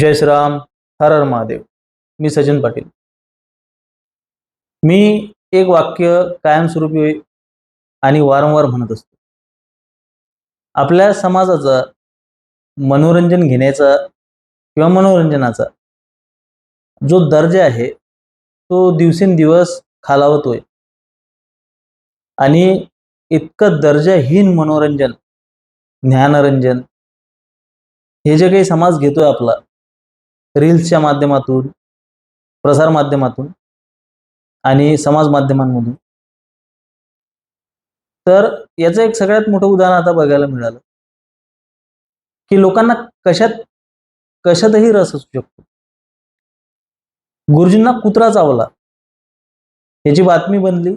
जय श्रीराम हर हर महादेव. मी सचिन पाटील. मी एक वाक्य कायमस्वरूपी आणि वारंवार म्हणत असतो. आपल्या समाजाचा मनोरंजन घेण्याचा किंवा मनोरंजनाचा जो दर्जा आहे तो दिवसेंदिवस खालावतोय. आणि इतकं दर्जाहीन मनोरंजन ज्ञानरंजन हे जे काही समाज घेतोय आपला रील्सच्या माध्यमातून प्रसार माध्यमातून आणि समाज माध्यमांमधून तर याचं एक सगळ्यात मोठं उदाहरण आता बघायला मिळालं. की लोकांना कशात कशातही रस असू शकतो. गुरुजींना कुत्रा चावला. याची बातमी बनली.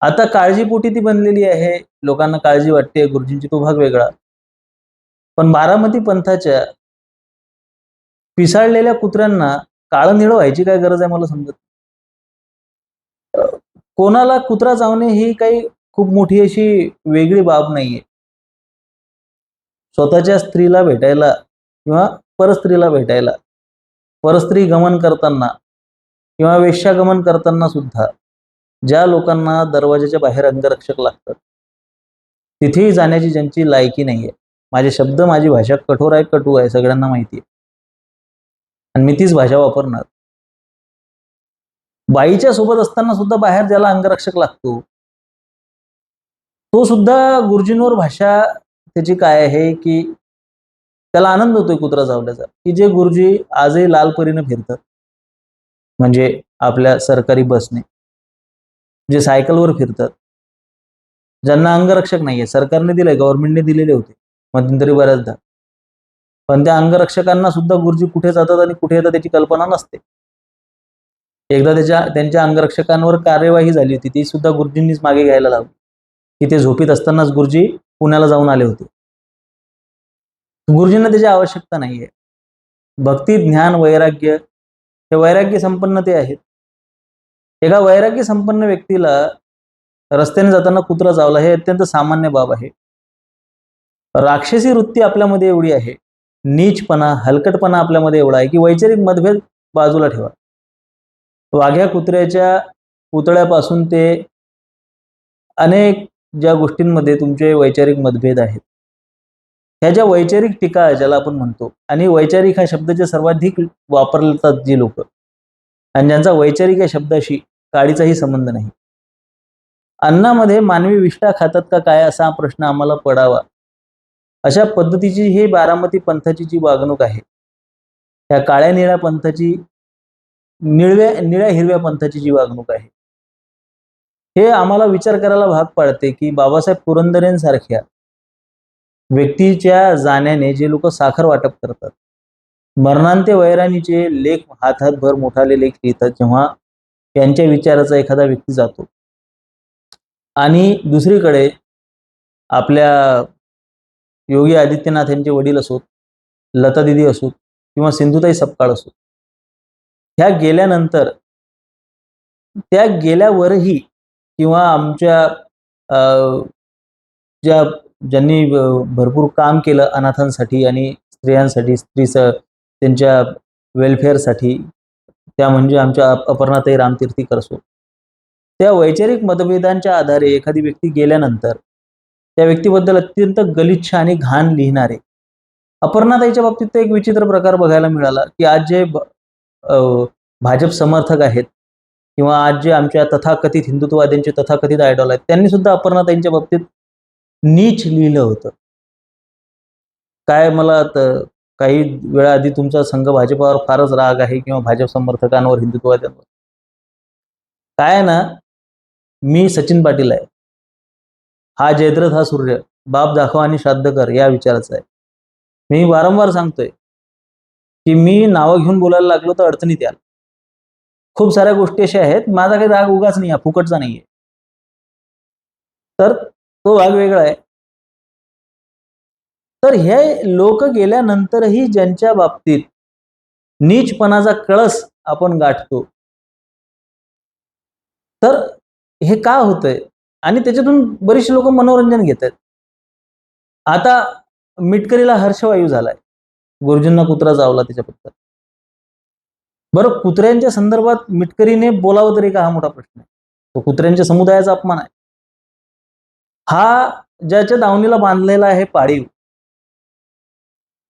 आता काळजीपोटी ती बनलेली आहे. लोकांना काळजी वाटते गुरुजींची तो भाग वेगळा. पण बारामती पंथाच्या पिसाळलेल्या कुत्र्यांना काळं निळं व्हायची काय गरज आहे मला समजत कोणाला कुत्रा चावणे ही काही खूप मोठी अशी वेगळी बाब नाहीये. स्वतःच्या स्त्रीला भेटायला किंवा परस्त्रीला भेटायला परस्त्री गमन करताना किंवा वेश्यागमन करताना सुद्धा ज्या लोकांना दरवाजाच्या बाहेर अंगरक्षक लागतात तिथेही जाण्याची ज्यांची लायकी नाहीये. माझे शब्द माझी भाषा कठोर आहे कटू आहे सगळ्यांना माहिती आहे. आणि मी तीच भाषा वापरणार. बाईच्या सोबत असताना सुद्धा बाहेर ज्याला अंगरक्षक लागतो तो सुद्धा गुरुजींवर भाषा त्याची काय आहे की त्याला आनंद होतोय कुत्रा चावल्याचा की जे गुरुजी आजही लाल परीने फिरतात म्हणजे आपल्या सरकारी बसने जे सायकलवर फिरतात ज्यांना अंगरक्षक नाहीये सरकारने दिलंय गव्हर्नमेंटने दिलेले होते मध्यंतरी बऱ्याचदा. पण त्या अंगरक्षकांना सुद्धा गुरुजी कुठे जातात आणि कुठे येतात त्याची कल्पना नसते. एकदा त्याच्या त्यांच्या अंगरक्षकांवर कार्यवाही झाली होती ती सुद्धा गुरुजींनीच मागे घ्यायला लावली. की ते झोपीत असतानाच गुरुजी पुण्याला जाऊन आले होते. गुरुजींना त्याची आवश्यकता नाहीये. भक्ती ज्ञान वैराग्य हे वैराग्य संपन्न ते आहेत. एका वैराग्य संपन्न व्यक्तीला रस्त्याने जाताना कुत्रा चावला हे अत्यंत सामान्य बाब आहे. राक्षसी वृत्ती आपल्यामध्ये एवढी आहे. नीचपणा हलकटपणा आपल्यामध्ये एवढा आहे की वैचारिक मतभेद बाजूला ठेवा. वाघ्या कुत्र्याच्या पुतळ्यापासून ते अनेक ज्या गोष्टींमध्ये तुमचे वैचारिक मतभेद आहेत. ह्या ज्या वैचारिक टीका ज्याला आपण म्हणतो आणि वैचारिक हा शब्द जे सर्वाधिक वापरतात जी लोक आणि ज्यांचा वैचारिक या शब्दाशी काडीचाही संबंध नाही. अन्नामध्ये मानवी विष्ठा खातात का काय असा प्रश्न आम्हाला पडावा अशा पद्धतीची ही बारामती पंथाची जी वागणूक आहे त्या काळ्या निळ्या पंथाची निळव्या निळ्या हिरव्या पंथाची जी वागणूक आहे हे आम्हाला विचार करायला भाग पाडते की बाबासाहेब पुरंदरेंसारख्या व्यक्तीच्या जाण्याने जे लोक साखर वाटप करतात मरणांते वैराणीचे लेख हात हातभर मोठाले लेख लिहितात जेव्हा त्यांच्या विचाराचा एखादा व्यक्ती जातो. आणि दुसरीकडे आपल्या योगी आदित्यनाथ यांचे वडील असोत लता दिदी असोत किंवा सिंधुताई सपकाळ असोत. ह्या गेल्यानंतर त्या गेल्यावरही किंवा आमच्या ज्या ज्यांनी भरपूर काम केलं अनाथांसाठी आणि स्त्रियांसाठी स्त्री त्यांच्या वेलफेअरसाठी त्या म्हणजे आमच्या अपर्णाताई रामतीर्थीकर असो त्या वैचारिक मतभेदांच्या आधारे एखादी व्यक्ती गेल्यानंतर त्या व्यक्तीबद्दल अत्यंत गलिच्छ आणि घाण लिहिणारे. अपर्णाताईच्या बाबतीत तर एक विचित्र प्रकार बघायला मिळाला की आज जे अ, भाजप समर्थक आहेत किंवा आज जे आमच्या तथाकथित हिंदुत्ववाद्यांचे तथाकथित आयडॉल आहेत त्यांनी सुद्धा अपर्णाताईंच्या बाबतीत नीच लिहिलं होतं. काय मला काही वेळा आधी तुमचा संघ भाजपावर फारच राग आहे किंवा भाजप समर्थकांवर हिंदुत्ववाद्यांवर. काय आहे ना मी सचिन पाटील आहे. हा जयद्रथ हा सूर्य. बाप दाखव आणि श्राद्ध कर या विचाराचा आहे. मी वारंवार सांगतोय की मी नावं घेऊन बोलायला लागलो तर अडचणीत याल. खूप साऱ्या गोष्टी अशा आहेत माझा काही राग उगाच नाही आहे फुकटचा नाहीये. तर तो भाग वेगळा आहे. तर हे लोक गेल्यानंतरही ज्यांच्या बाबतीत नीचपणाचा कळस आपण गाठतो तर हे का होतंय? आणि त्याच्यातून बरीचशी लोक मनोरंजन घेत आहेत आता मिटकरीला हर्षवायू झालाय. गुरुजींना कुत्रा जावला त्याच्याबद्दल बरं कुत्र्यांच्या संदर्भात मिटकरीने बोलावं तरी का हा मोठा प्रश्न आहे? तो कुत्र्यांच्या समुदायाचा अपमान आहे. हा ज्याच्या दावणीला बांधलेला आहे पाळीव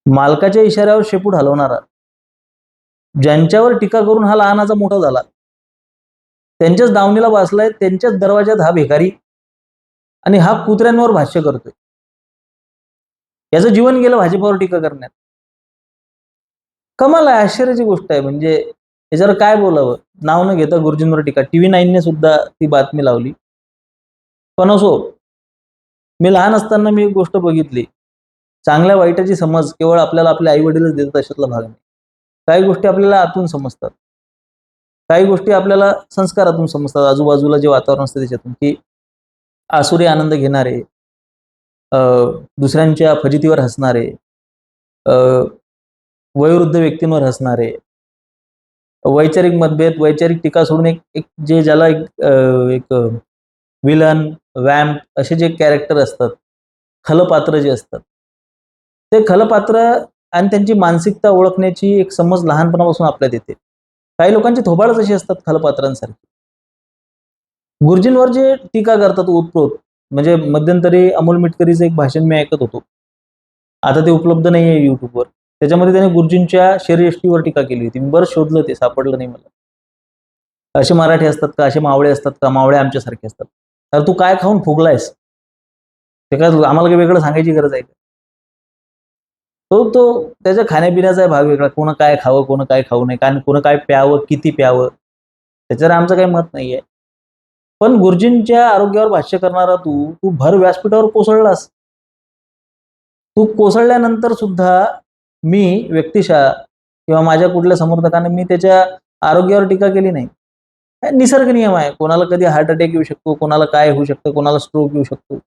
मालकाच्या इशाऱ्यावर शेपूट हलवणारा ज्यांच्यावर टीका करून हा लहानाचा मोठा झाला. त्यांच्याच दावणीला बसलाय त्यांच्याच दरवाज्यात हा भिकारी आणि हा कुत्र्यांवर भाष्य करतोय. याचं जीवन गेलं भाजपावर टीका करण्यात. कमाल आहे आश्चर्याची गोष्ट आहे. म्हणजे याच्यावर काय बोलावं? नाव न घेता गुरुजींवर टीका. टीव्ही नाईनने सुद्धा ती बातमी लावली. पण असो मी लहान असताना मी एक गोष्ट बघितली. चांगल्या वाईटाची समज केवळ आपल्याला आपले आई वडीलच देतात अशातला भाग नाही. काही गोष्टी आपल्याला आतून समजतात. काही गोष्टी आपल्याला संस्कारातून समजतात. आजूबाजूला जे वातावरण असतं त्याच्यातून की आसुरी आनंद घेणारे अं, दुसऱ्यांच्या फजितीवर हसणारे अं, वयोवृद्ध व्यक्तींवर हसणारे वैचारिक मतभेद वैचारिक टीका सोडून एक एक जे ज्याला एक अं, एक विलन वॅम्प असे जे कॅरेक्टर असतात खलपात्र जे असतात ते खलपात्र आणि त्यांची मानसिकता ओळखण्याची एक समज लहानपणापासून आपल्यात येते. काही लोकांची थोबाडच अशी असतात खलपात्रांसारखी. गुरुजींवर जे टीका करतात उत्प्रोत म्हणजे मध्यंतरी अमोल मिटकरीचं एक भाषण मी ऐकत होतो. आता ते उपलब्ध नाही आहे युट्यूबवर त्याच्यामध्ये त्याने गुरुजींच्या शरीरयष्टीवर टीका केली होती. मी बरं शोधलं ते सापडलं नाही मला. असे मराठी असतात का? असे मावळे असतात का? मावळे आमच्यासारखे असतात. तर तू काय खाऊन फुगलायस? ते काय आम्हाला काही वेगळं सांगायची गरज आहे का? तो तो त्याच्या खाण्यापिण्याचा भाग वेगळा. कोण काय खावं कोण काय खाऊ नये. कारण कोण काय प्यावं किती प्यावं? त्याच्यावर आमचं काही मत नाहीये. पण गुरुजींच्या आरोग्यावर भाष्य करणारा तू तू भर व्यासपीठावर कोसळलास. तू कोसळल्यानंतर सुद्धा मी व्यक्तिशा किंवा माझ्या कुठल्या समर्थकाने मी त्याच्या आरोग्यावर टीका केली नाही. निसर्ग नियम आहे. कोणाला कधी हार्ट अटॅक येऊ शकतो कोणाला काय होऊ शकतं कोणाला स्ट्रोक येऊ शकतो.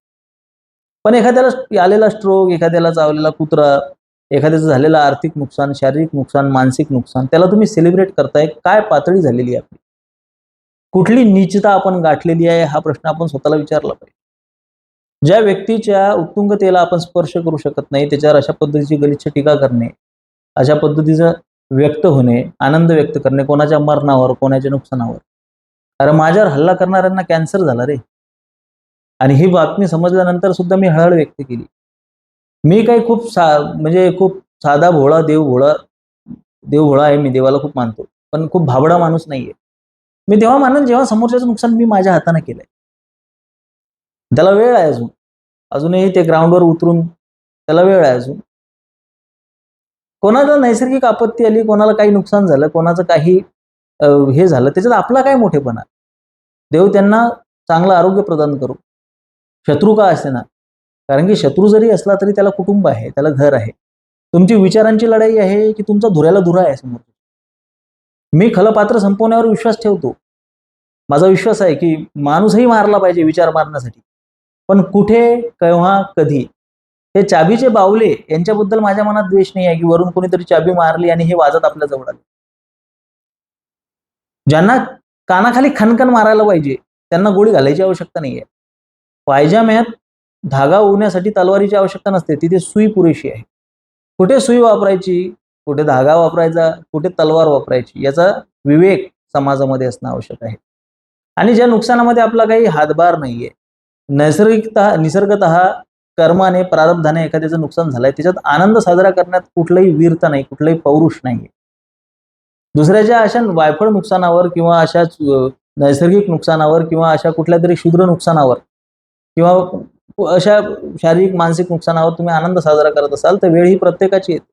पण एखाद्याला आलेला स्ट्रोक एखाद्याला चावलेला कुत्रा एखाद्याचं झालेलं आर्थिक नुकसान शारीरिक नुकसान मानसिक नुकसान त्याला तुम्ही सेलिब्रेट करताय. काय पातळी झालेली आहे आपली? कुठली नीचता आपण गाठलेली आहे हा प्रश्न आपण स्वतःला विचारला पाहिजे. ज्या व्यक्तीच्या उत्तुंगतेला आपण स्पर्श करू शकत नाही त्याच्यावर अशा पद्धतीची गलिच्छ टीका करणे अशा पद्धतीचं व्यक्त होणे आनंद व्यक्त करणे कोणाच्या मरणावर कोणाच्या नुकसानावर. अरे माझ्यावर हल्ला करणाऱ्यांना कॅन्सर झाला रे. आणि ही बातमी समजल्यानंतर सुद्धा मी हळहळ व्यक्त केली. मी काही खूप सा म्हणजे खूप साधा भोळा देव भोळा देव भोळा आहे मी देवाला खूप मानतो. पण खूप भाबडा माणूस नाहीये. मी तेव्हा मानन जेव्हा समोरच्याचं नुकसान मी माझ्या हाताने केलंय. त्याला वेळ आहे अजून. अजूनही ते ग्राउंडवर उतरून त्याला वेळ आहे अजून. कोणाला नैसर्गिक आपत्ती आली कोणाला काही नुकसान झालं कोणाचं काही हे झालं त्याच्यात आपला काय मोठेपणा? देव त्यांना चांगलं आरोग्य प्रदान करू. शत्रू का असे ना कारण की शत्रू जरी असला तरी त्याला कुटुंब आहे त्याला घर आहे. तुमची विचारांची लढाई आहे की तुमचा धुऱ्याला धुरा आहे समोर मी खलपात्र संपवण्यावर विश्वास ठेवतो. माझा विश्वास आहे की माणूसही मारला पाहिजे विचार मारण्यासाठी. पण कुठे केव्हा कधी? हे चाबीचे बावले यांच्याबद्दल माझ्या मनात द्वेष नाही आहे की वरून कोणीतरी चाबी मारली आणि हे वाजत आपल्या जवळ आले. ज्यांना कानाखाली खनखन मारायला पाहिजे त्यांना गोळी घालायची आवश्यकता नाही आहे पायजाम्यात धागा उडण्यासाठी तलवारीची आवश्यकता नसते तिथे सुई पुरेशी आहे. कुठे सुई वापरायची? कुठे धागा वापरायचा कुठे तलवार वापरायची याचा विवेक समाजामध्ये असणं आवश्यक आहे. आणि ज्या नुकसानामध्ये आपला काही हातभार नाहीये नैसर्गिकत निसर्गत कर्माने प्रारब्धाने एखाद्याचं नुकसान झालंय त्याच्यात आनंद साजरा करण्यात कुठलाही वीरता नाही कुठलाही पौरुष नाहीये. दुसऱ्याच्या अशा वायफळ नुकसानावर किंवा अशा नैसर्गिक नुकसानावर किंवा अशा कुठल्या तरी शूद्र नुकसानावर किंवा अशा शारीरिक मानसिक नुकसानावर तुम्ही आनंद साजरा करत असाल तर वेळ ही प्रत्येकाची येते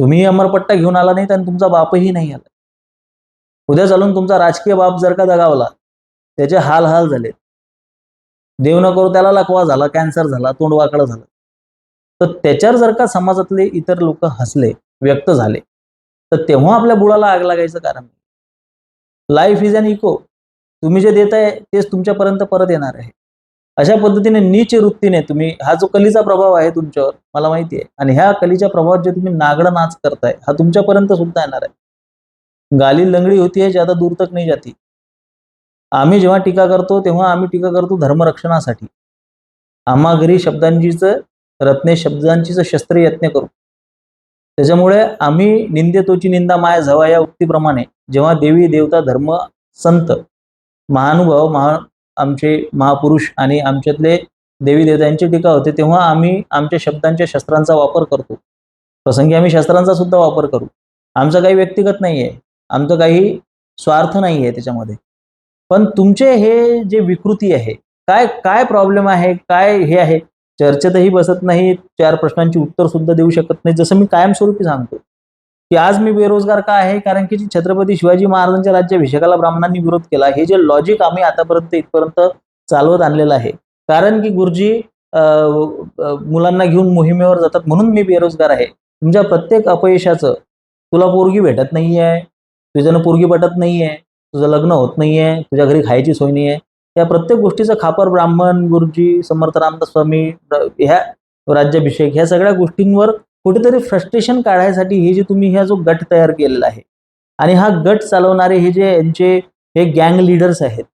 तुम्ही अमरपट्टा घेऊन आला नाहीत आणि तुमचा बापही नाही आला. उद्या चालून तुमचा राजकीय बाप जर का दगावला त्याचे हाल हाल झाले. देव न करू त्याला लकवा झाला कॅन्सर झाला तोंड वाकडं झालं. तर त्याच्यावर जर का समाजातले इतर लोक हसले व्यक्त झाले तर तेव्हा आपल्या बुडाला आग लागायचं कारण लाईफ इज अन इको तुम्ही जे देताय तेच तुमच्यापर्यंत परत येणार आहे. अशा पद्धतीने नीच वृत्तीने तुम्ही हा जो कलीचा प्रभाव आहे तुमच्यावर मला माहिती आहे. आणि ह्या कलीच्या प्रभावात जे तुम्ही नागडा नाच करताय हा तुमच्यापर्यंत सुद्धा येणार आहे. गाली लंगडी होती आहे ज्यादा दूर तक नाही जाती. आम्ही जेव्हा टीका करतो तेव्हा आम्ही टीका करतो धर्मरक्षणासाठी. आम्हा घरी शब्दांचीचं रत्ने शब्दांचीच शस्त्र यत्न करू. त्याच्यामुळे आम्ही निंदेतोची निंदा माया झवा या उक्तीप्रमाणे जेव्हा देवी देवता धर्म संत महानुभाव महा आमचे महापुरुष आणि आमच्यातले देवी देवतांची टीका होते तेव्हा आम्ही आमच्या शब्दांच्या शस्त्रांचा वापर करतो. प्रसंगी आम्ही शस्त्रांचा सुद्धा वापर करू. आमचं काही व्यक्तिगत नाही आहे आमचं काही स्वार्थ नाही आहे त्याच्यामध्ये. पण तुमचे हे जे विकृती आहे काय काय प्रॉब्लेम आहे काय हे आहे? चर्चेतही बसत नाही चार प्रश्नांची उत्तर सुद्धा देऊ शकत नाही जसं मी कायमस्वरूपी सांगतो. की आज मी बेरोजगार का आहे? कारण की छत्रपती शिवाजी महाराजांच्या राज्याभिषेकाला ब्राह्मणांनी विरोध केला. हे जे लॉजिक आम्ही आतापर्यंत इथपर्यंत चालवत आणलेलं आहे. कारण की गुरुजी मुलांना घेऊन मोहिमेवर जातात म्हणून मी बेरोजगार आहे. तुमच्या प्रत्येक अपयशाचं तुला पोरगी भेटत नाही आहे तुझ्यानं पोरगी पटत नाही आहे तुझं लग्न होत नाही आहे तुझ्या घरी खायची सोय नाही आहे या प्रत्येक गोष्टीचं खापर ब्राह्मण गुरुजी समर्थ रामदास स्वामी ह्या राज्याभिषेक ह्या सगळ्या गोष्टींवर कुठेतरी फ्रस्ट्रेशन काढायसाठी हे जे तुम्ही हा जो गट तयार केलेला आहे आणि हा गट चालवणारे हे जे यांचे हे गँग लिडर्स आहेत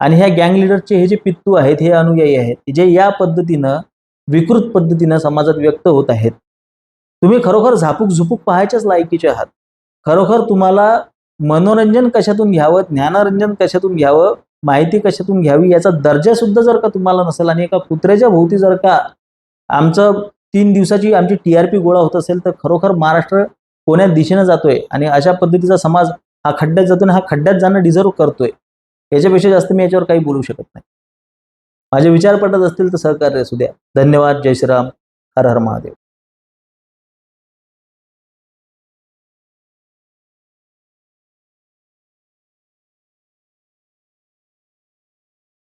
आणि ह्या गँग लिडर्सचे हे जे पित्तू आहेत हे अनुयायी आहेत जे या पद्धतीनं विकृत पद्धतीनं समाजात व्यक्त होत आहेत तुम्ही खरोखर झापूक झुपूक पाहायच्याच लायकीचे आहात. खरोखर तुम्हाला मनोरंजन कशातून घ्यावं ज्ञानरंजन कशातून घ्यावं माहिती कशातून घ्यावी याचा दर्जा सुद्धा जर का तुम्हाला नसेल आणि एका कुत्र्याच्या भोवती जर का आमचं तीन दिवसाची आमची टी आर पी गोळा होत असेल तर खरोखर महाराष्ट्र कोण्या दिशेनं जातोय आणि अशा पद्धतीचा समाज हा खड्ड्यात जातो आणि हा खड्ड्यात जाणं डिझर्व करतोय याच्यापेक्षा जास्त मी याच्यावर काही बोलू शकत नाही. माझे विचार पटत असतील तर सहकार्य असू द्या. धन्यवाद. जय श्रीराम. हर हर महादेव.